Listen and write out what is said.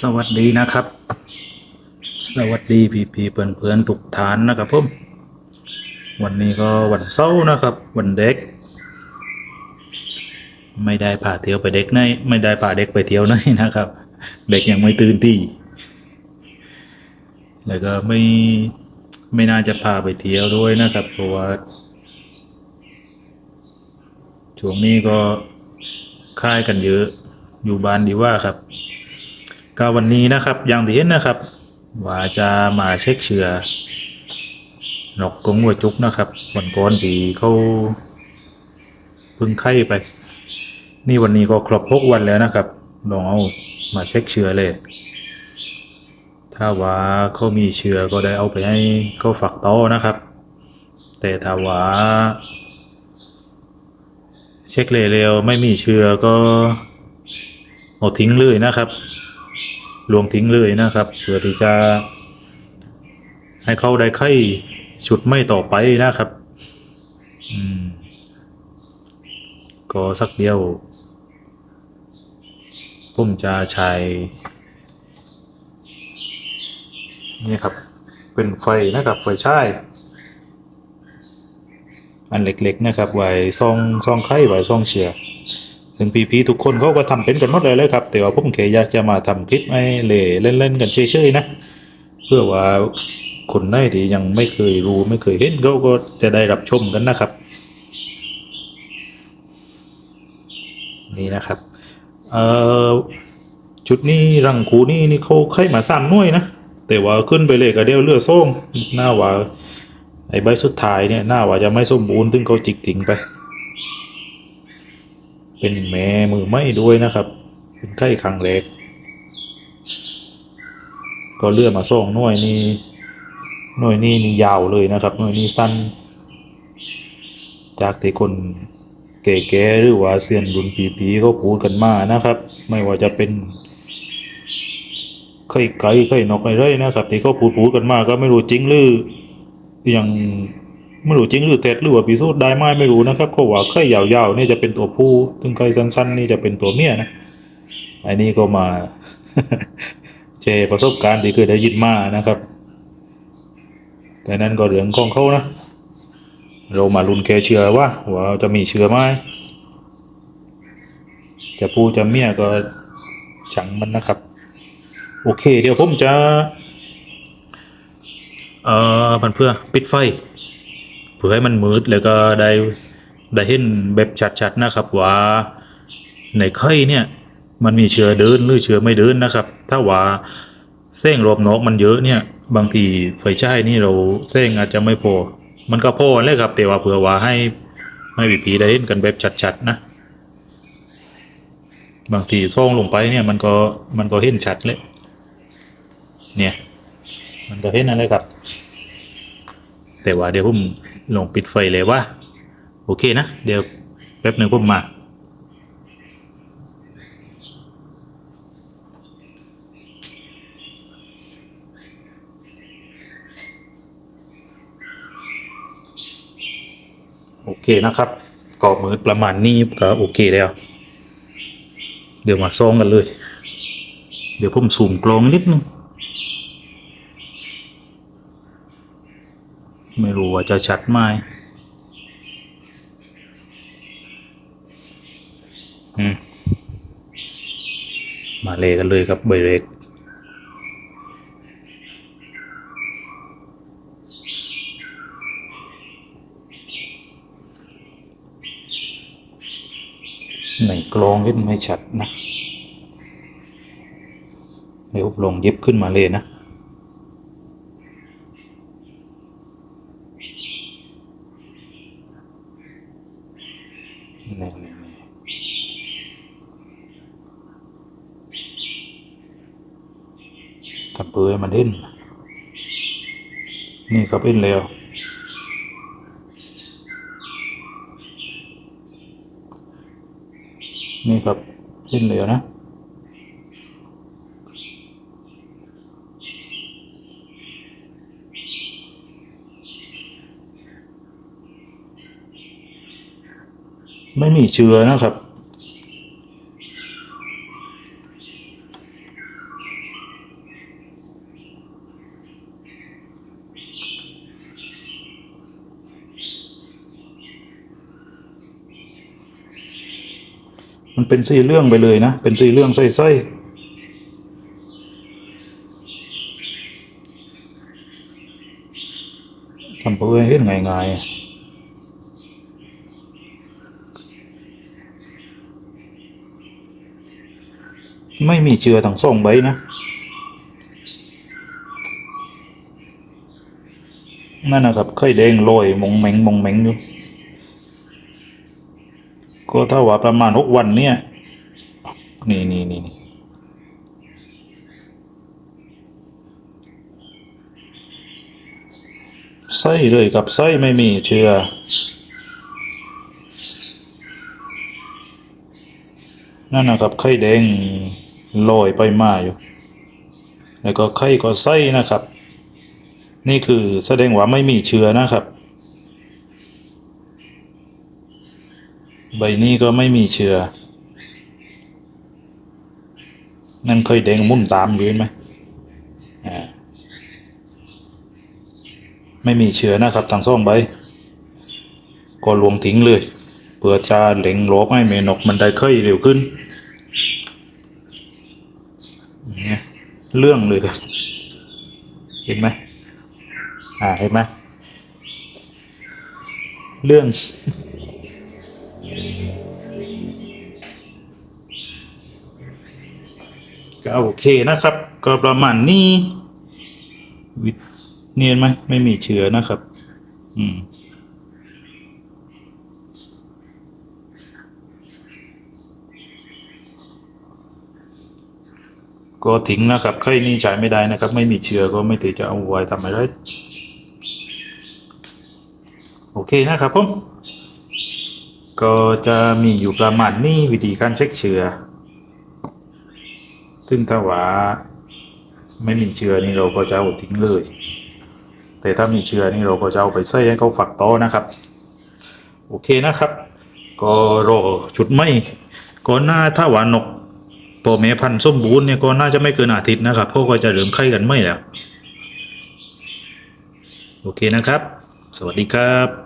สวัสดีนะครับ สวัสดีพี่พี่เพื่อนเพื่อนๆทุกฐานนะครับผมวันนี้ก็วันเสาร์นะครับ วันเด็ก ไม่ได้พาเที่ยวไปเด็กไหนไม่ได้พาเด็กไปเที่ยวไหนนะครับ เด็กยังไม่ตื่นที่แล้วก็ไม่ไม่น่าจะพาไปเที่ยวด้วยนะครับเพราะว่าช่วงนี้ก็ค่ายกันเยอะอยู่บ้านดีว่าครับ ก็วันนี้นะครับอย่างที่เห็นนะครับ ว่าจะมาเช็คเชื้อนกกงหัวจุกนะครับวันก่อนที่เขาพึ่งไข้ไป นี่วันนี้ก็ครบหกวันแล้วนะครับลองเอามาเช็คเชื้อเลย ถ้าว่าเขามีเชื้อก็ได้เอาไปให้เขาฝักโตอนะครับ แต่ถ้าว่าเช็คเร็วๆไม่มีเชื้อก็เอาทิ้งเลยนะครับ ลวงทิ้งเลยนะครับเพื่อที่จะ ให้เขาได้ไข้ชุดไม่ต่อไปนะครับ อืมก็สักเดียว ผมจะใช้นี่ครับ เป็นไฟนะครับ ไฟฉายอันเล็กๆนะครับ ไว้ซองซองไข่ไว้ซองเชือ ซึ่งพี่ๆทุกคนเขาก็ทำเป็นกันหมดเลยเลยครับ แต่ว่าผมแค่อยากจะมาทำคลิปให้เล่เล่นๆกันเฉยๆนะ เพื่อว่าคนไหนที่ยังไม่เคยรู้ไม่เคยเห็นเขาก็จะได้รับชมกันนะครับ นี่นะครับ เอ่อจุดนี้รังคูนี่นี่เขาไข่มาสามหน่วยนะแต่ว่าขึ้นไปเลยก็เดียวเลือดส้มหน้าว่าไอ้ใบสุดท้ายเนี่ยหน้าว่าจะไม่สมบูรณ์ถึงเขาจิกทิ้งไป เป็นแม่มือไม่ด้วยนะครับ เป็นไข้ครั้งแรกก็เลือดมาส่งหน่วยนี่หน่วยนี่นี่ยาวเลยนะครับ หน่วยนี่สั้น จากที่คนเก๋ๆหรือว่าเซียนรุ่นปีๆเขาพูดกันมานะครับ ไม่ว่าจะเป็นไข่ไก่ไข่นกไอะไรนะครับที่เขาพูดพูดๆกันมาก็ไม่รู้จริงหรือยัง ไม่รู้จริงหรือเท็จหรือว่าพิสูจน์ได้ไหมไม่รู้นะครับเขาว่าไข่ยาวๆนี่จะเป็นตัวผู้ถึงไข่สั้นๆ นี่จะเป็นตัวเมียนะอันนี้ก็มาแชประสบการณ์ที่เคยได้ยินมานะครับแต่นั้นก็เรื่องของเขานะเรามาลุ้นแค่เชื่อว่าว่าจะมีเชื่อไหมจะผู้จะเมียก็ฉังมันนะครับ โอเค เดี๋ยวผมจะ เอ่อมันเพื่อปิดไฟ เพื่อให้มันมืดแล้วก็ได้ได้เห็นแบบชัดๆนะครับว่าในไข่เนี่ยมันมีเชื้อเดินหรือเชื้อไม่เดินนะครับ ถ้าว่าเส้งรอบนอกมันเยอะเนี่ย บางทีไฟฉายนี่เราเส้งอาจจะไม่พอ มันก็พอเลยครับ แต่ว่าเผื่อว่าให้ให้ผีได้เห็นกันแบบชัดๆนะ บางทีซ่องลงไปเนี่ยมันก็มันก็เห็นชัดเลย เนี่ย มันก็เห็นนั่นเลยครับ แต่ว่าเดี๋ยวผมลงปิดไฟเลยว่า โอเคนะ เดี๋ยวแป๊บหนึ่งผมมาโอเคนะครับก็มือประมาณนี้ก็โอเคแล้ว เดี๋ยวมาซองกันเลย เดี๋ยวผมสูมกลองนิดนึง ไม่รู้ว่าจะชัดไหมมาเลยกันเลยครับเบรกในกลองเห็นไม่ชัดนะเดี๋ยวลงย็บขึ้นมาเลยนะ นี่ถ้า เปื่อยมันเด่นนี่ก็เป็นแล้วนี่ครับเล่นแล้วนะ ไม่มีเชื้อนะครับ มันเป็นสีเรื่องไปเลยนะ เป็นสีเรื่องส้ๆทำเพื่อให้เห็นง่ายๆไม่มีเชื้อทั้งสองใบนะ นั่นนะครับไข่แดงลอยมงแมงมงแมงอยู่ ก็ถ้าว่าประมาณหกวันเนี่ย นี่นี่นี่นี่ไส้เลยกับไส้ไม่มีเชื้อนั่นนะครับไข่แดงลอยไปมาอยู่ แล้วก็ไข่ก็ไส้นะครับ นี่คือแสดงว่าไม่มีเชื้อนะครับ ใบนี้ก็ไม่มีเชื้อนั่นเคยแดงมุ่นตามอยู่เห็นไหมอ่าไม่มีเชื้อนะครับทั้งสองใบ ก็ลวงทิ้งเลยเพื่อจะเหล็งลกให้เมนกมันได้เคยเร็วขึ้นเนี่ยเรื่องเลยครับเห็นไหมอ่าเห็นไหมเรื่อง ก็โอเคนะครับ ก็ประมาณนี้วิเนียนไหมไม่มีเชื้อนะครับ อืมก็ทิ้งนะครับไข่นี่ใช้ไม่ได้นะครับ ไม่มีเชื้อก็ไม่ถือจะเอาไว้ทำอะไรโอเคนะครับผม ก็จะมีอยู่ประมาณนี้วิธีการเช็คเชื้อ ซึ่งถ้าว่าไม่มีเชื้อนี่เราก็จะเอาทิ้งเลย แต่ถ้ามีเชื้อนี่เราก็จะเอาไปใส่ให้เขาฝักโตนะครับ โอเคนะครับ ก็รอชุดไม่ก่อนหน้าถ้าหวานนกตัวเมพันธุ์ส้มบูรณ์เนี่ยก็น่าจะไม่เกินอาทิตย์นะครับเพราะก็จะเริ่มไข่กันไม่แล้ว โอเคนะครับ สวัสดีครับ